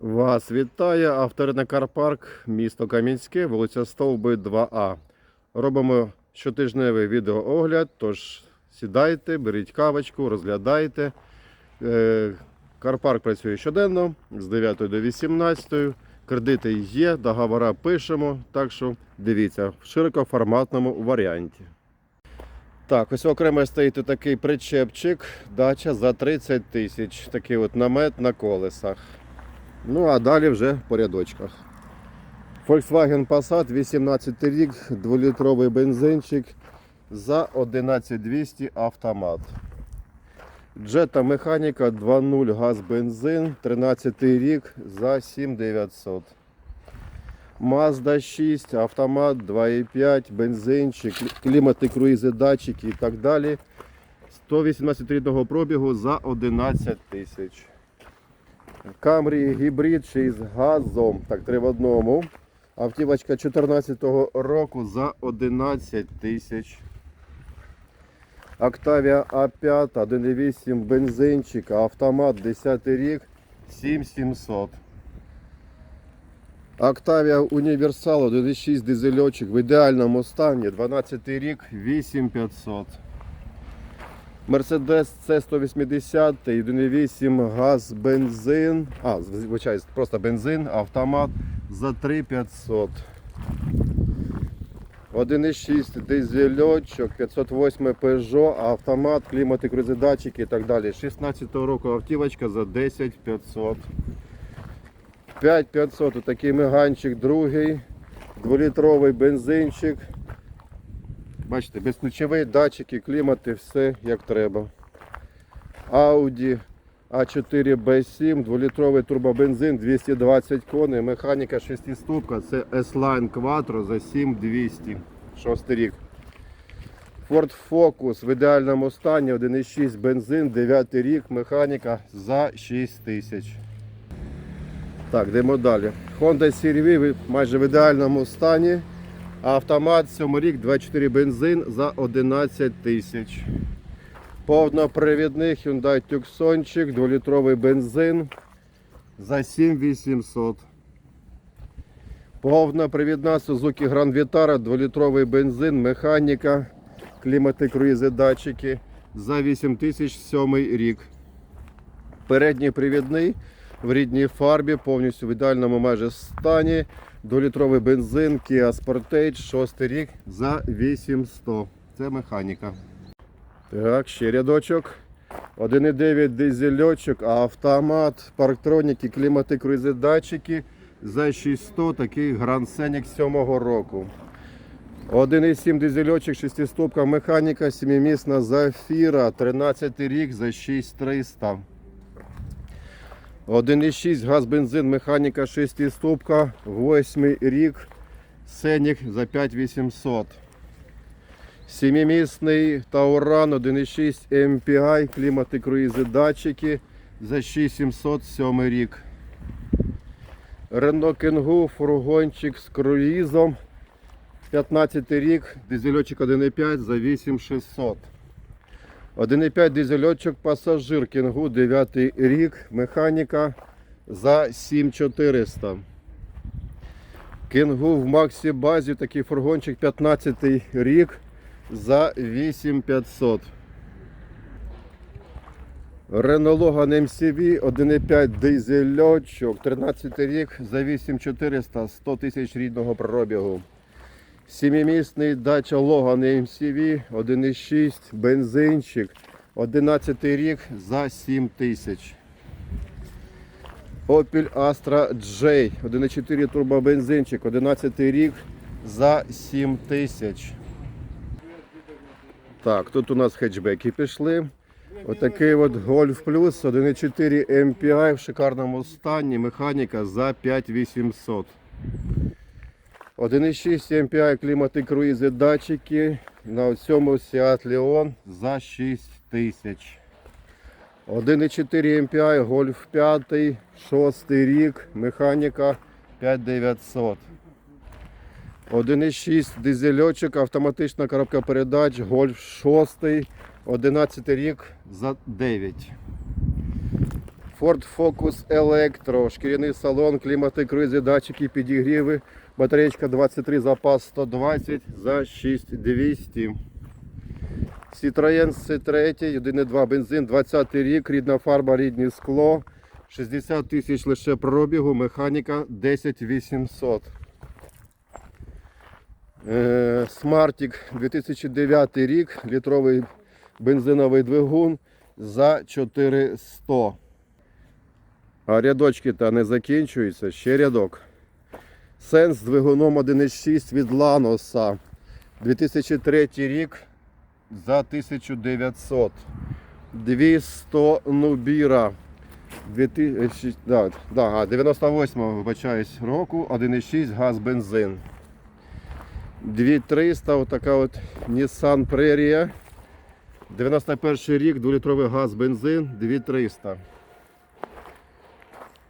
Вас вітає авторитний карпарк, місто Кам'янське, вулиця Стовби 2А. Робимо щотижневий відеоогляд, тож сідайте, беріть кавочку, розглядайте. Е, Карпарк працює щоденно з 9 до 18. Кредити є, договора пишемо, так що дивіться в широкоформатному варіанті. Так, ось окремо стоїть такий причепчик, дача за 30 тисяч. Такий от намет на колесах. Ну а далі вже по рядочках. Volkswagen Passat 18 рік, 2-літровий бензинчик за 11200 автомат. Jetta механіка 2.0 газ бензин, 13 рік за 7900. Mazda 6, автомат 2.5, бензинчик, клімати, круїзи, датчики і так далі. 118 рідного пробігу за 11 тисяч. Camry гібрид ще із газом, так три в одному. Автівочка 2014 року за 11 тисяч. Octavia A5, 1.8 бензинчик, автомат 10 рік, 7700. Octavia Універсал 1.6 дизельочок в ідеальному стані, 12 рік, 8500. Mercedes C180, 1.8 газ, бензин. А, звичайно, просто бензин, автомат за 3500. 1.6 дизельочок, 508 Peugeot, автомат, клімати, круїзодатчики і так далі. 16 року автівочка за 10500. 5500 отакий меганчик другий, 2-літровий бензинчик. Бачите, безключовий датчики, клімати, все як треба. Audi A4 B7, 2-літровий турбобензин, 220 коней, механіка 6 ступка, це S-Line Quattro за 7200, 6 рік. Ford Focus в ідеальному стані, 1,6 бензин, 9 рік, механіка за 6 тисяч. Так, йдемо далі. Honda CR-V майже в ідеальному стані. Автомат 7 рік, 24 бензин за 11 тисяч. Повнопривідний Hyundai Tucsonчик, 2-літровий бензин за 7800. Повнопривідна Suzuki Grand Vitara, 2-літровий бензин, механіка, клімати, круїзи, датчики за 8007 рік. Передній привідний в рідній фарбі, повністю в ідеальному майже стані. 2-літровий бензин, Kia Sportage, 6 рік за 8100. Це механіка. Так, ще рядочок. 1,9 дизельочок, автомат, парктроніки, клімати, круїзи, датчики за 600, такий Grand Scenic 7 року. 1,7 дизельочок, 6-ступка механіка, 7-місна Зафіра, 13 рік за 6300. 1,6 газ, бензин, механіка 6-ступка, 8 рік, Сенік за 5800. Сімімісний Тауран 1,6 MPI, клімати, круїзи, датчики за 6707 рік. Рено Кенгу, фургончик з круїзом 15 рік, дизельочок 1,5 за 8600. 1,5 дизельочок пасажир Кенгу 9 рік, механіка за 7400. Кенгу в Максі базі такий фургончик 15 рік за 8500. Renault Logan MCV 1,5 дизельочок, 13 рік за 8400, 100 тисяч рідного пробігу. Сімімісний дача Logan MCV 1,6 бензинчик, 11 рік за 7 тисяч. Opel Astra J 1,4 турбобензинчик, 11 рік за 7 тисяч. Так, тут у нас хетчбеки пішли. Отакий от Golf Plus 1,4 MPI в шикарному стані, механіка за 5800. 1,6 MPI клімати круїзи датчики на цьому Seat Leon за 6000. 1,4 MPI Golf 5, 6 рік, механіка 5900. 1,6 дизельочок, автоматична коробка передач, Golf 6, 11 рік за 9. Ford Focus Electro, шкіряний салон, клімати, круїзи, датчики, підігріви, батареєчка 23, запас 120 за 6200. Citroen C3, 1.2 бензин, 20 рік, рідна фарба, рідне скло, 60 тисяч лише пробігу, механіка 10800. Е, Смартік 2009 рік, літровий бензиновий двигун за 400. А рядочки та не закінчуються, ще рядок. Сенс з двигуном 1.6 від Ланоса. 2003 рік за 1900. 200 Нубіра. 2000, да, да, 98 вибачаюсь, року, 1.6 газ бензин. 2300, отака от Nissan Prairie. 91 рік, 2-літровий газ бензин, 2300.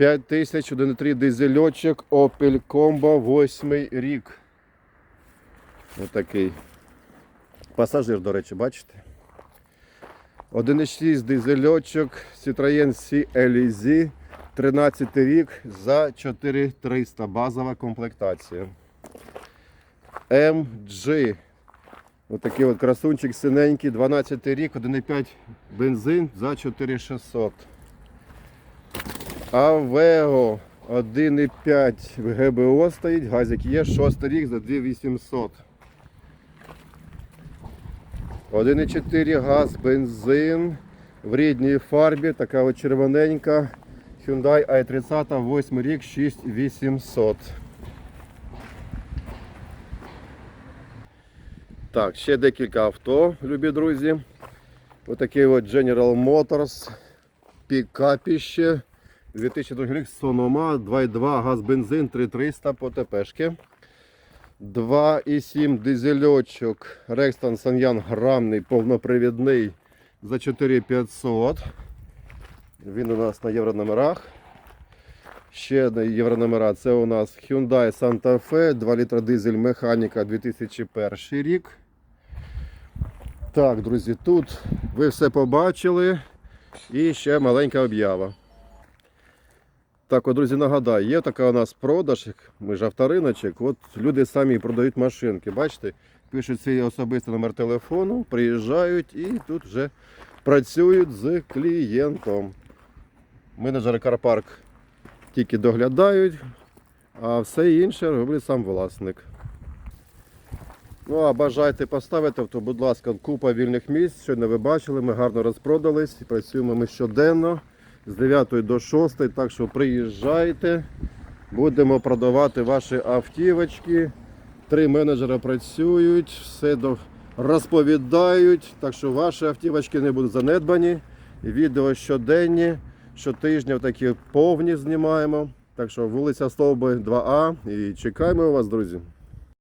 5000, 1.3 дизельочок, Opel Combo, 8 рік. Отакий. Пасажир, до речі, бачите? 1.6 дизельочок, Citroen CLZ, 13 рік за 4300. Базова комплектація. MG. Отакий от красунчик синенький, 12 рік, 1,5 бензин за 4600. Авего 1,5 в ГБО стоїть, газик є, 6 рік за 2800. 1,4 газ, бензин в рідній фарбі, така от червоненька. Hyundai i30, 8 рік, 6800. Так, ще декілька авто, любі друзі. Отакий от General Motors, пікапіще. 2002 рік Sonoma, 2,2 газ бензин, 3300 по ТПшки. 2,7 дизельочок Rexton Sanyan грамний, повнопривідний за 4500. Він у нас на єврономерах. Ще одна єврономера. Це у нас Hyundai Santa Fe, 2 літра дизель механіка 2001 рік. Так, друзі, тут ви все побачили. І ще маленька об'ява. Так, от, друзі, нагадаю, є така у нас продаж, ми ж авториночок. От люди самі продають машинки. Бачите, пишуть свій особистий номер телефону, приїжджають і тут вже працюють з клієнтом. Менеджери Карпарк тільки доглядають, а все інше робить сам власник. Ну а бажаєте поставити, то, будь ласка, купа вільних місць. Щойно ви бачили, ми гарно розпродались і працюємо ми щоденно з 9 до 6. Так що приїжджайте, будемо продавати ваші автівочки. Три менеджери працюють, все розповідають. Так що ваші автівочки не будуть занедбані. Відео щоденні, щотижня такі повні знімаємо. Так що вулиця Стовби 2А і чекаємо вас, друзі.